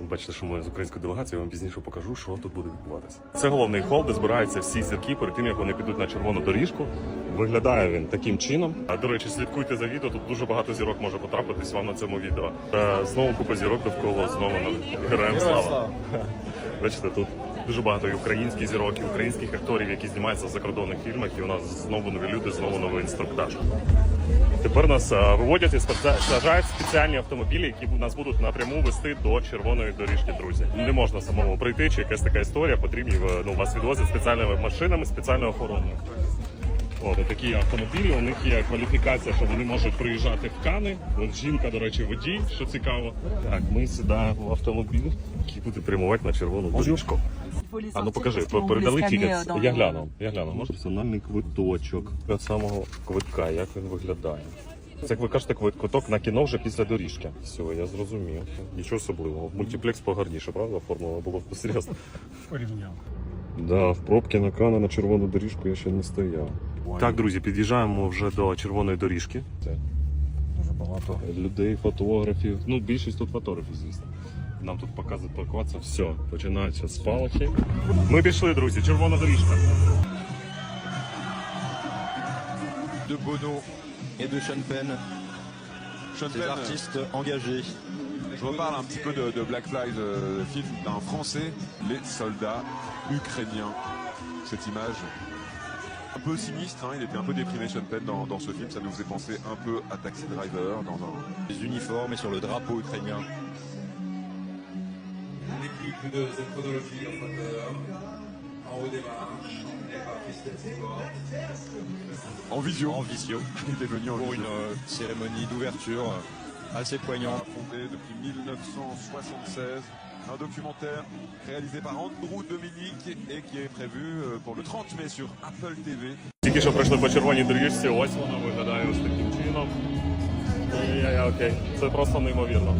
Бачите, що ми з українською делегацією я вам пізніше покажу, що тут буде відбуватися. Це головний хол, де збираються всі зірки перед тим, як вони підуть на червону доріжку. Виглядає він таким чином. А до речі, слідкуйте за відео. Тут дуже багато зірок може потрапитись вам на цьому відео. Е, Знову купа зірок довкола, знову на героям слава. Бачите, тут дуже багато і українських зірок, і українських акторів, які знімаються в закордонних фільмах. І у нас знову нові люди, знову новий інструктаж. Тепер нас е, виводять і саджають спеціальні автомобілі, які нас будуть напряму вести до червоної доріжки. Друзі, не можна самому прийти, чи якась така історія. Потрібні е, ну вас відвозять спеціальними машинами, спеціальною охороною. От такі автомобілі. У них є кваліфікація, що вони можуть приїжджати в Кани. От жінка, до речі, водій, що цікаво. Так, ми сідаємо в автомобіль, який буде прямувати на червону доріжку. А ну покажи, передали тікет. Я гляну, я гляну. Може персональний квиточок від самого квитка, як він виглядає. Це як ви кажете, квиток на кіно вже після доріжки. Все, я зрозумів. Нічого особливого. Мультиплекс погарніше, правда? Оформлено було б серйозно. Порівняв. Да, в пробки на Кана на червону доріжку я ще не стояв. Так, друзі, під'їжджаємо вже до червоної доріжки. Це Дуже багато. людей, фотографів. Ну, більшість тут фотографів, звісно. Нам тут показують паркуватися. Все, починаються спалахи. Ми пішли, друзі, червона доріжка. de Bono et de Sean Penn, Sean ces Penn, artistes engagés. je reparle un petit peu de, de Black Flag, le film d'un Français, les soldats ukrainiens. Cette image un peu sinistre, hein, il était un peu déprimé Sean Penn dans, dans ce film, ça nous faisait penser un peu à Taxi Driver, dans un... Les uniformes et sur le drapeau ukrainien. L'équipe de The Chronology en faveur, en haut des marches, emmenée par Christelle Sigor. En visio. En visio. Il était venu en Pour visio. une euh, cérémonie d'ouverture euh, assez poignante. Fondé depuis 1976, un documentaire réalisé par Andrew Dominique et qui est prévu euh, pour le 30 mai sur Apple TV. Тільки що пройшли по червоній доріжці, ось вона виглядає ось таким чином. І, я- я- окей, це просто неймовірно.